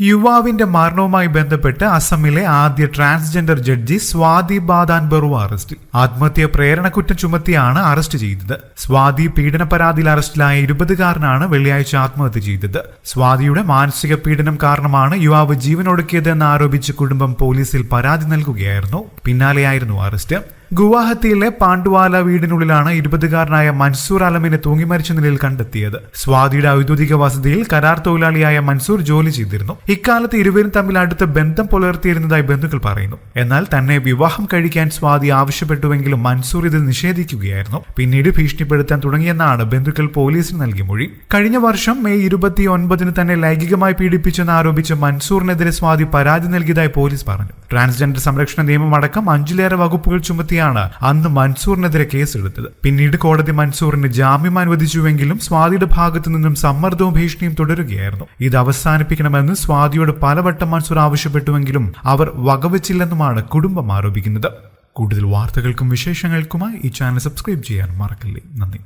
യുവാവിന്റെ മരണവുമായി ബന്ധപ്പെട്ട് അസമിലെ ആദ്യ ട്രാൻസ്ജെൻഡർ ജഡ്ജി സ്വാതി ബാദാൻ ബറു അറസ്റ്റിൽ ആത്മഹത്യ പ്രേരണക്കുറ്റം ചുമത്തിയാണ് അറസ്റ്റ് ചെയ്തത്. സ്വാതി പീഡന പരാതിയിൽ അറസ്റ്റിലായ ഇരുപതുകാരനാണ് വെള്ളിയാഴ്ച ആത്മഹത്യ ചെയ്തത്. സ്വാതിയുടെ മാനസിക പീഡനം കാരണമാണ് യുവാവ് ജീവനൊടുക്കിയതെന്ന് ആരോപിച്ച് കുടുംബം പോലീസിൽ പരാതി നൽകുകയായിരുന്നു. പിന്നാലെയായിരുന്നു അറസ്റ്റ്. ഗുവാഹത്തിയിലെ പാണ്ഡുവാല വീടിനുള്ളിലാണ് ഇരുപതുകാരനായ മൻസൂർ അലമിനെ തൂങ്ങിമരിച്ച നിലയിൽ കണ്ടെത്തിയത്. സ്വാതിയുടെ ഔദ്യോഗിക വസതിയിൽ കരാർ തൊഴിലാളിയായ മൻസൂർ ജോലി ചെയ്തിരുന്നു. ഇക്കാലത്ത് ഇരുവരും തമ്മിൽ അടുത്ത ബന്ധം പുലർത്തിയിരുന്നതായി ബന്ധുക്കൾ പറയുന്നു. എന്നാൽ തന്നെ വിവാഹം കഴിക്കാൻ സ്വാതി ആവശ്യപ്പെട്ടുവെങ്കിലും മൻസൂർ ഇത് നിഷേധിക്കുകയായിരുന്നു. പിന്നീട് ഭീഷണിപ്പെടുത്താൻ തുടങ്ങിയെന്നാണ് ബന്ധുക്കൾ പോലീസിന് നൽകിയ മൊഴി. കഴിഞ്ഞ വർഷം മെയ് ഇരുപത്തി ഒൻപതിന് തന്നെ ലൈംഗികമായി പീഡിപ്പിച്ചെന്ന് ആരോപിച്ച് മൻസൂറിനെതിരെ സ്വാതി പരാതി നൽകിയതായി പോലീസ് പറഞ്ഞു. ട്രാൻസ്ജെൻഡർ സംരക്ഷണ നിയമം അടക്കം അഞ്ചിലേറെ വകുപ്പുകൾ ചുമത്തിയാണ് അന്ന് മൻസൂറിനെതിരെ കേസെടുത്തത്. പിന്നീട് കോടതി മൻസൂറിന് ജാമ്യം അനുവദിച്ചുവെങ്കിലും സ്വാതിയുടെ ഭാഗത്തു നിന്നും സമ്മർദ്ദവും ഭീഷണിയും തുടരുകയായിരുന്നു. ഇത് അവസാനിപ്പിക്കണമെന്ന് സ്വാതിയോട് പലവട്ടം മൻസൂർ ആവശ്യപ്പെട്ടുവെങ്കിലും അവർ വകവച്ചില്ലെന്നുമാണ് കുടുംബം ആരോപിക്കുന്നത്. കൂടുതൽ വാർത്തകൾക്കും വിശേഷങ്ങൾക്കുമായി ഈ ചാനൽ സബ്സ്ക്രൈബ് ചെയ്യാൻ മറക്കല്ലേ. നന്ദി.